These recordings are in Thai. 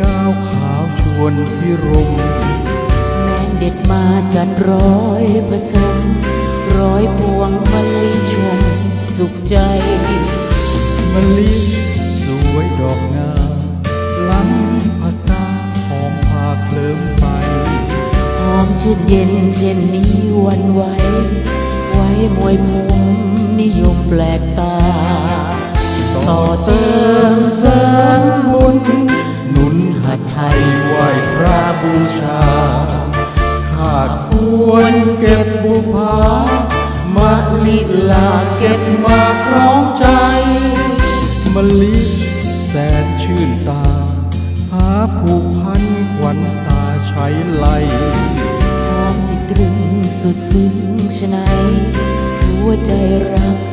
ก้าวขาวชวนพิรม แม้นเด็ดมาจัดร้อยผสม ร้อยพวงมะลิชมสุขใจมะลิสวยดอกงามล้ำผักกาหอมพาเคลิมไป หอมชื่นเย็นเช่นนี้วันไหว ไว้มวยผมนิยมแปลกตา ต่อเติม ภามะลิลาเก็บมาครองใจมะลิแสนชื่นตา หาผูกพันขวัญตาใช้ไหลหอมติดตรึงสุดซึ้งชะไหนหัวใจรัก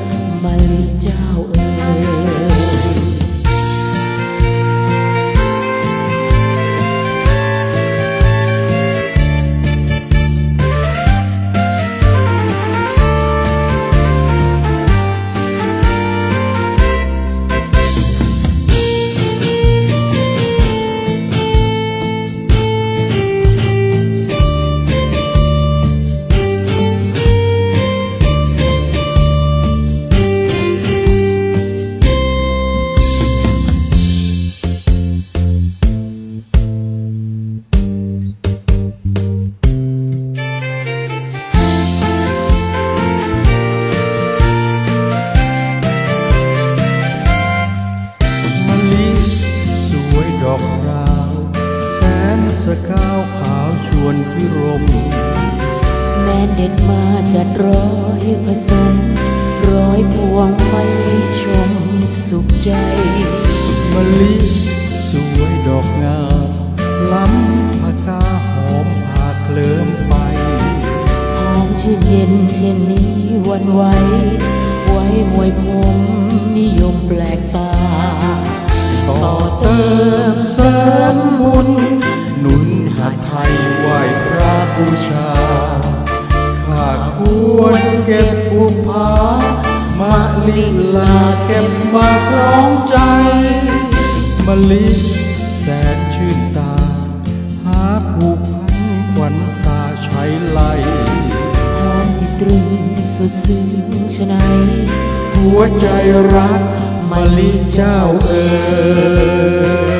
อกราว แสนสกาวขาวชวนพิรม แม้นเด็ดมาจัดร้อยผสม ร้อยพวงมะลิชมสุขใจมะลิสวยดอกงามล้ำผักกาหอมพาเคลิ้มไป หอมชื่นเย็นเช่นนี้วันไหวไว้มวยผมนิยมแปลกตา ต่อเติมเสริมบุญหนุนหาไทยไหวพระบูชา ข้าควรเก็บบุภามะลิลาเก็บมาคล้องใจมะลิแสนชื่นตา หาผูกพันขวัญตาใช้ไหลหอมติดตรึงสุดซึ้งชะไหนหัวใจรัก มะลิเจ้าเอ๋ย